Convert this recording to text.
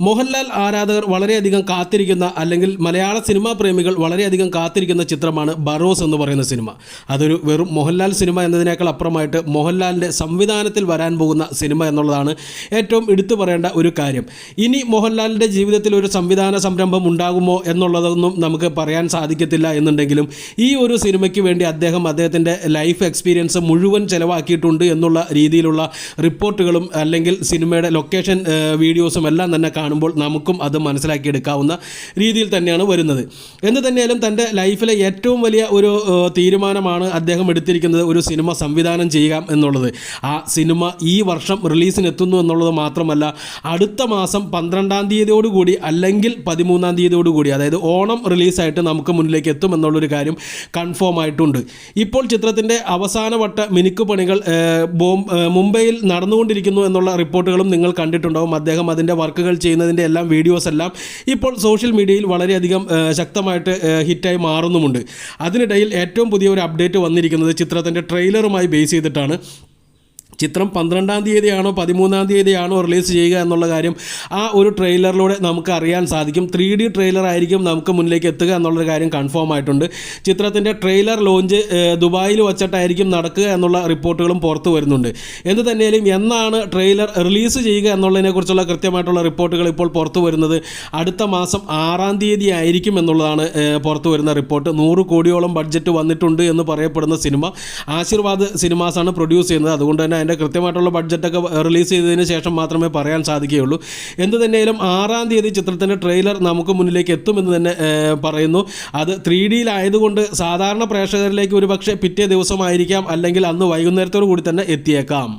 മോഹൻലാൽ ആരാധകർ വളരെയധികം കാത്തിരിക്കുന്ന അല്ലെങ്കിൽ മലയാള സിനിമാ പ്രേമികൾ വളരെയധികം കാത്തിരിക്കുന്ന ചിത്രമാണ് ബറോസ് എന്ന് പറയുന്ന സിനിമ. അതൊരു വെറും മോഹൻലാൽ സിനിമ എന്നതിനേക്കാൾ അപ്പുറമായിട്ട് മോഹൻലാലിന്റെ സംവിധാനത്തിൽ വരാൻ പോകുന്ന സിനിമ എന്നുള്ളതാണ് ഏറ്റവും എടുത്തു പറയേണ്ട ഒരു കാര്യം. ഇനി മോഹൻലാലിന്റെ ജീവിതത്തിൽ ഒരു സംവിധാന സംരംഭം ഉണ്ടാകുമോ എന്നുള്ളതൊന്നും നമുക്ക് പറയാൻ സാധിക്കത്തില്ല എന്നുണ്ടെങ്കിലും ഈ ഒരു സിനിമയ്ക്ക് വേണ്ടി അദ്ദേഹം അദ്ദേഹത്തിന്റെ ലൈഫ് എക്സ്പീരിയൻസ് മുഴുവൻ ചിലവാക്കിയിട്ടുണ്ട് എന്നുള്ള രീതിയിലുള്ള റിപ്പോർട്ടുകളും അല്ലെങ്കിൽ സിനിമയുടെ ലൊക്കേഷൻ വീഡിയോസും എല്ലാം തന്നെ കാണുമ്പോൾ നമുക്കും അത് മനസ്സിലാക്കിയെടുക്കാവുന്ന രീതിയിൽ തന്നെയാണ് വരുന്നത്. എന്ന് തന്നെയാലും തന്റെ ലൈഫിലെ ഏറ്റവും വലിയ ഒരു തീരുമാനമാണ് അദ്ദേഹം എടുത്തിരിക്കുന്നത് ഒരു സിനിമ സംവിധാനം ചെയ്യുക എന്നുള്ളത്. ആ സിനിമ ഈ വർഷം റിലീസിനെത്തുന്നു എന്നുള്ളത് മാത്രമല്ല അടുത്ത മാസം പന്ത്രണ്ടാം തീയതിയോടുകൂടി അല്ലെങ്കിൽ പതിമൂന്നാം തീയതിയോടുകൂടി അതായത് ഓണം റിലീസായിട്ട് നമുക്ക് മുന്നിലേക്ക് എത്തും എന്നുള്ളൊരു കാര്യം കൺഫേം ആയിട്ടുണ്ട്. ഇപ്പോൾ ചിത്രത്തിന്റെ അവസാനവട്ട മിനുക്ക് പണികൾ മുംബൈയിൽ നടന്നുകൊണ്ടിരിക്കുന്നു എന്നുള്ള റിപ്പോർട്ടുകളും നിങ്ങൾ കണ്ടിട്ടുണ്ടാവും. അദ്ദേഹം അതിന്റെ വർക്കുകൾ ചെയ്യുന്നതിന്റെ എല്ലാം വീഡിയോസ് എല്ലാം ഇപ്പോൾ സോഷ്യൽ മീഡിയയിൽ വളരെയധികം ശക്തമായിട്ട് ഹിറ്റായി മാറുന്നുമുണ്ട്. അതിനിടയിൽ ഏറ്റവും പുതിയ ഒരു അപ്ഡേറ്റ് വന്നിരിക്കുന്നത് ചിത്രത്തിന്റെ ട്രെയിലറുമായി ബേസ് ചെയ്തിട്ടാണ്. ചിത്രം പന്ത്രണ്ടാം തീയതിയാണോ പതിമൂന്നാം തീയതിയാണോ റിലീസ് ചെയ്യുക എന്നുള്ള കാര്യം ആ ഒരു ട്രെയിലറിലൂടെ നമുക്ക് അറിയാൻ സാധിക്കും. ത്രീ ഡി ആയിരിക്കും നമുക്ക് മുന്നിലേക്ക് എത്തുക എന്നുള്ളൊരു കാര്യം കൺഫേം ആയിട്ടുണ്ട്. ചിത്രത്തിന്റെ ട്രെയിലർ ലോഞ്ച് ദുബായിൽ വച്ചിട്ടായിരിക്കും നടക്കുക എന്നുള്ള റിപ്പോർട്ടുകളും പുറത്തു വരുന്നുണ്ട്. എന്ത് തന്നെയാലും എന്നാണ് ട്രെയിലർ റിലീസ് ചെയ്യുക എന്നുള്ളതിനെക്കുറിച്ചുള്ള കൃത്യമായിട്ടുള്ള റിപ്പോർട്ടുകൾ ഇപ്പോൾ പുറത്തു വരുന്നത്. അടുത്ത മാസം ആറാം തീയതി ആയിരിക്കും എന്നുള്ളതാണ് പുറത്തു വരുന്ന റിപ്പോർട്ട്. നൂറ് കോടിയോളം ബഡ്ജറ്റ് വന്നിട്ടുണ്ട് എന്ന് പറയപ്പെടുന്ന സിനിമ ആശീർവാദ് സിനിമാസാണ് പ്രൊഡ്യൂസ് ചെയ്യുന്നത്. അതുകൊണ്ട് തന്നെ അതിന്റെ കൃത്യമായിട്ടുള്ള ബഡ്ജറ്റൊക്കെ റിലീസ് ചെയ്തതിന് ശേഷം മാത്രമേ പറയാൻ സാധിക്കുകയുള്ളൂ. എന്ത് തന്നെയാലും ആറാം തീയതി ചിത്രത്തിന്റെ ട്രെയിലർ നമുക്ക് മുന്നിലേക്ക് എത്തുമെന്ന് തന്നെ പറയുന്നു. അത് ത്രീ ഡിയിലായതുകൊണ്ട് സാധാരണ പ്രേക്ഷകരിലേക്ക് ഒരു പക്ഷേ പിറ്റേ ദിവസമായിരിക്കാം അല്ലെങ്കിൽ അന്ന് വൈകുന്നേരത്തോടു കൂടി തന്നെ എത്തിയേക്കാം.